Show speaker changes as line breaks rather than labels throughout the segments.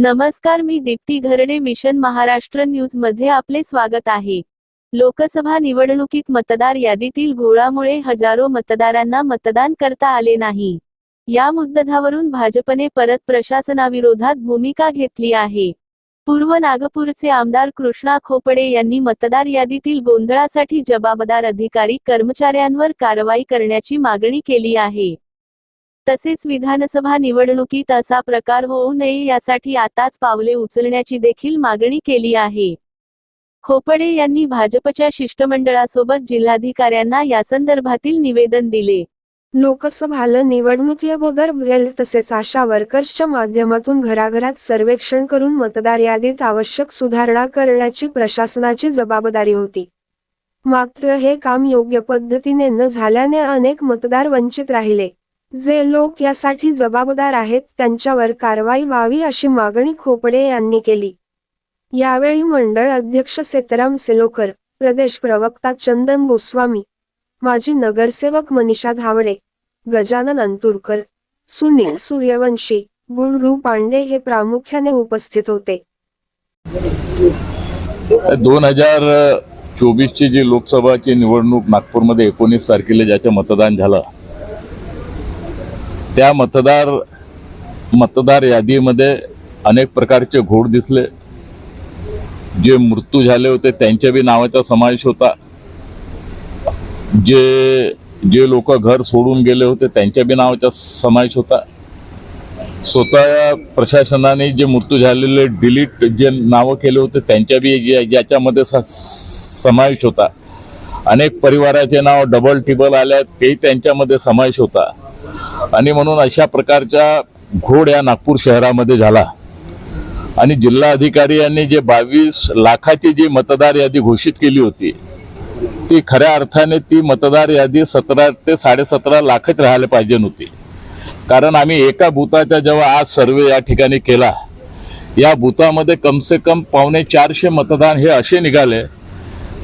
नमस्कार मी दीप्ती घरडे मिशन महाराष्ट्र न्यूजमध्ये आपले स्वागत आहे. लोकसभा निवडणुकीत मतदार यादीतील घोळामुळे हजारो मतदारांना मतदान करता आले नाही. या मुद्द्यावरून भाजपने परत प्रशासनाविरोधात भूमिका घेतली आहे. पूर्व नागपूरचे आमदार कृष्णा खोपडे यांनी मतदार यादीतील गोंधळासाठी जबाबदार अधिकारी कर्मचाऱ्यांवर कारवाई करण्याची मागणी केली आहे. तसेच विधानसभा निवडणुकीत असा प्रकार होऊ नये यासाठी आताच पावले उचलण्याची देखील मागणी केली आहे. खोपडे यांनी भाजपच्या शिष्टमंडळासोबत जिल्हाधिकाऱ्यांना यासंदर्भातील निवेदन दिले.
लोकसभाला निवडणुकीअगोदर ब्रेल तसेच आशा वर्कर्सच्या माध्यमातून घराघरात सर्वेक्षण करून मतदार यादीत आवश्यक सुधारणा करण्याची प्रशासनाची जबाबदारी होती. मात्र हे काम योग्य पद्धतीने न झाल्याने अनेक मतदार वंचित राहिले. जे लोक यासाठी जबाबदार आहेत त्यांच्यावर कारवाई व्हावी अशी मागणी खोपडे यांनी केली. यावेळी मंडळ अध्यक्ष सेतराम सेलोकर प्रदेश प्रवक्ता चंदन गोस्वामी माजी नगरसेवक मनीषा धावडे गजानन अंतुरकर सुनील सूर्यवंशी गुणरू पांडे हे प्रामुख्याने उपस्थित होते.
दोन हजार चोवीसची जी लोकसभाची निवडणूक नागपूरमध्ये एकोणीस तारखेला ज्याचं मतदान झालं त्या मतदार मतदार यादीमध्ये अनेक प्रकारचे घोड दिसले. जे मृत्यू झाले होते त्यांच्या बी नावाचा समावेश होता. जे जे लोक घर सोडून गेले होते त्यांच्या बी नावाचा समावेश होता. स्वतः प्रशासनाने जे मृत्यू झालेले डिलीट जे नावं केले होते त्यांच्या बी याच्यामध्ये ज्याच्यामध्ये स- समावेश होता. अनेक परिवाराचे नाव डबल टिबल आल्या तेही त्यांच्यामध्ये समावेश होता. आणि म्हणून अशा प्रकारच्या घोड या नागपूर शहरामध्ये झाला. आणि जिल्हा अधिकारी यांनी जे बावीस लाखाची जी मतदार यादी घोषित केली होती ती खऱ्या अर्थाने ती मतदार यादी सतरा ते साडेसतरा लाखच राहायला पाहिजे नव्हती. कारण आम्ही एका बुथाचा जेव्हा आज सर्वे या ठिकाणी केला या बुथामध्ये कमसे कम पावणे चारशे मतदान हे असे निघाले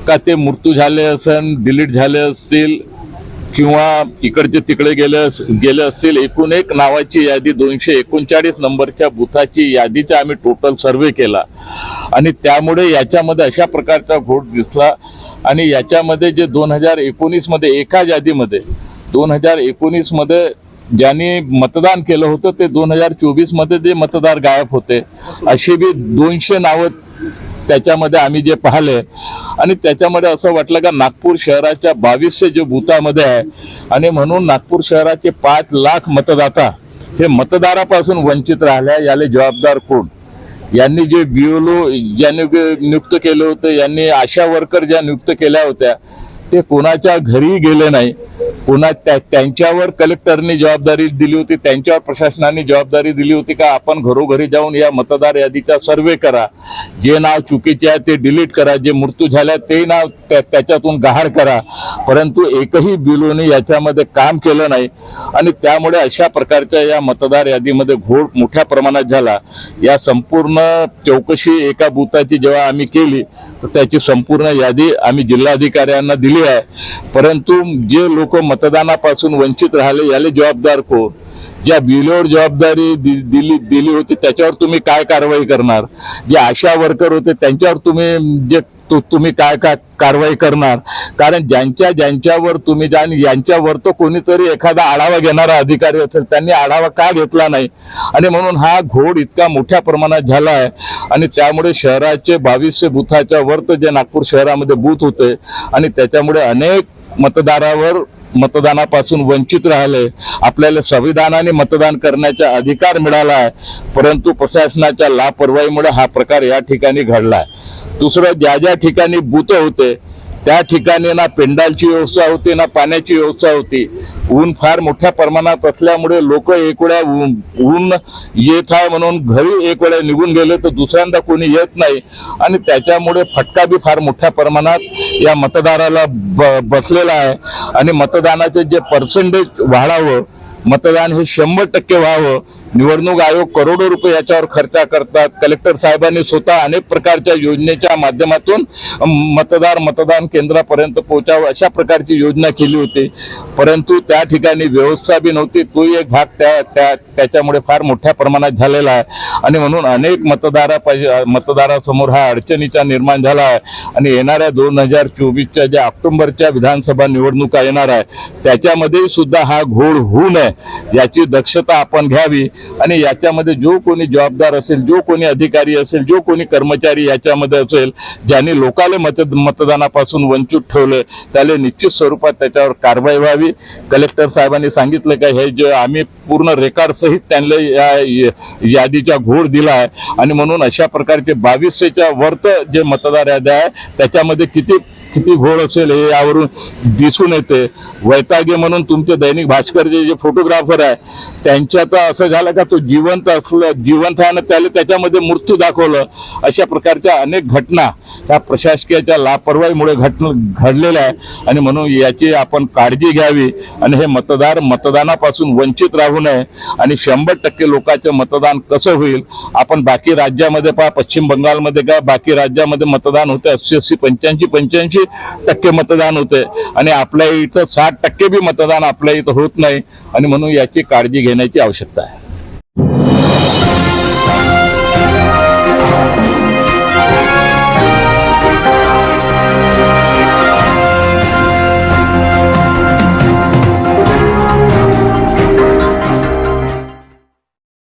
का ते मृत्यू झाले असेल डिलीट झाले असतील किंवा इकडचे तिकडे गेले अस- गेले असतील एकूण एक नावाची यादी दोनशे एकोणचाळीस नंबरच्या बुथाची यादीचा आम्ही टोटल सर्वे केला. आणि त्यामुळे याच्यामध्ये अशा प्रकारचा घोट दिसला. आणि याच्यामध्ये जे दोन हजार एकोणीसमध्ये एका यादीमध्ये दोन हजार एकोणीसमध्ये ज्यांनी मतदान केलं होतं ते दोन हजार चोवीसमध्ये जे मतदार गायब होते. अशी बी दोनशे नावं त्याच्यामध्ये आम्ही जे पाहिले आणि त्याच्यामध्ये असं वाटलं का नागपूर शहराच्या बावीसशे जे बुथामध्ये आहे आणि म्हणून नागपूर शहराचे पाच लाख मतदाता हे मतदारापासून वंचित राहिल्या याला जबाबदार कोण? यांनी जे बिओलो ज्यांनी नियुक्त केलं होतं यांनी आशा वर्कर ज्या नियुक्त केल्या होत्या ते कोणाच्या घरी गेले नाही पुन्हा त्या त्यांच्यावर कलेक्टरनी जबाबदारी दिली होती त्यांच्यावर प्रशासनाने जबाबदारी दिली होती का आपण घरोघरी जाऊन या मतदार यादीचा सर्वे करा. जे नाव चुकीचे आहे ते डिलीट करा जे मृत्यू झाल्या ते नाव त्या- त्याच्यातून गहाड करा. परंतु एकही बिलोने याच्यामध्ये काम केलं नाही आणि त्यामुळे अशा प्रकारच्या या मतदार यादीमध्ये घोळ मोठ्या प्रमाणात झाला. या संपूर्ण चौकशी एका बुथाची जेव्हा आम्ही केली तर त्याची संपूर्ण यादी आम्ही जिल्हाधिकाऱ्यांना दिली आहे. परंतु जे लोक मतदानापासून वंचित राहिले याले जबाबदार कोण? ज्या बिलोवर जबाबदारी दि- दिली दिली होती त्याच्यावर तुम्ही काय कारवाई करणार? जे आशा वर्कर होते त्यांच्यावर तुम्ही जे तु- तुम्ही काय काय कारवाई करणार? कारण ज्यांच्या ज्यांच्यावर तुम्ही ज्या यांच्यावर तर कोणीतरी एखादा आढावा घेणारा अधिकारी असेल त्यांनी आढावा का घेतला नाही? आणि म्हणून हा घोड इतका मोठ्या प्रमाणात झाला आहे आणि त्यामुळे शहराचे बावीसशे बुथाच्या वर तर जे नागपूर शहरामध्ये बूथ होते आणि त्याच्यामुळे अनेक मतदारावर मतदानापासून वंचित राहिले. आपल्याला संविधानाने मतदान करण्याचा अधिकार मिळाला आहे. परंतु प्रशासनाच्या लापरवाहीमुळे हा प्रकार या ठिकाणी घडला आहे. दुसरं ज्या ज्या ठिकाणी बूथ होते त्या ठिकाणी ना पेंडालची व्यवस्था होती ना पाण्याची व्यवस्था होती. ऊन फार मोठ्या प्रमाणात असल्यामुळे लोक एक वेळा ऊन ऊन येत आहे म्हणून घरी एक वेळा निघून गेले तर दुसऱ्यांदा कोणी येत नाही. आणि त्याच्यामुळे फटका बी फार मोठ्या प्रमाणात या मतदाराला ब बसलेला आहे. आणि मतदानाचे जे पर्सेंटेज वाढावं मतदान हे शंभर टक्के व्हावं निवडणूक आयोग करोडो रुपये याच्यावर खर्च करतात. कलेक्टर साहेबांनी स्वतः अनेक प्रकारच्या योजनेच्या माध्यमातून मतदार मतदान केंद्रापर्यंत पोहोचावं अशा प्रकारची योजना केली होती. परंतु त्या ठिकाणी व्यवस्था बी नव्हती. तोही एक भाग त्या त्या त्याच्यामुळे फार मोठ्या प्रमाणात झालेला आहे. आणि म्हणून अनेक मतदारा मतदारासमोर हा अडचणीचा निर्माण झाला आहे. आणि येणाऱ्या दोन हजार चोवीसच्या ज्या ऑक्टोबरच्या विधानसभा निवडणुका येणार आहे त्याच्यामध्ये सुद्धा हा घोळ होऊ नये. याची दक्षता आपण घ्यावी. आणि याच्यामध्ये जो कोणी जबाबदार असेल जो कोणी अधिकारी असेल जो कोणी कर्मचारी याच्यामध्ये असेल ज्यांनी लोकाले मत मतदानापासून वंचित ठेवलं त्याला निश्चित स्वरूपात त्याच्यावर कारवाई व्हावी. कलेक्टर साहेबांनी सांगितलं का हे जे आम्ही पूर्ण रेकॉर्डसहित त्यांना या या- यादीचा घोड दिला आहे आणि म्हणून अशा प्रकारचे बावीसशेच्या वर्त जे मतदार याद्या आहे त्याच्यामध्ये किती किती घोळ असेल हे यावरून दिसून येते. वैतागे म्हणून तुमचे दैनिक भास्करचे जे फोटोग्राफर आहे त्यांच्या तर असं झालं का तो जिवंत असलं जिवंत आहे ना त्याला त्याच्यामध्ये मृत्यू दाखवलं अशा प्रकारच्या अनेक घटना ह्या प्रशासकीयाच्या लापरवाहीमुळे घट घडलेल्या आहे आणि म्हणून याची आपण काळजी घ्यावी आणि हे मतदार मतदानापासून वंचित राहू नये आणि शंभर टक्के लोकांचं मतदान कसं होईल आपण बाकी राज्यामध्ये पहा पश्चिम बंगालमध्ये काय बाकी राज्यामध्ये मतदान होते अस्सी अस्सी पंच्याऐंशी पंच्याऐंशी टक्के मतदान होते. आणि आपल्या इथं साठ टक्के बी मतदान आपल्या इथं होत नाही. आणि म्हणून याची काळजी घेण्याची आवश्यकता आहे.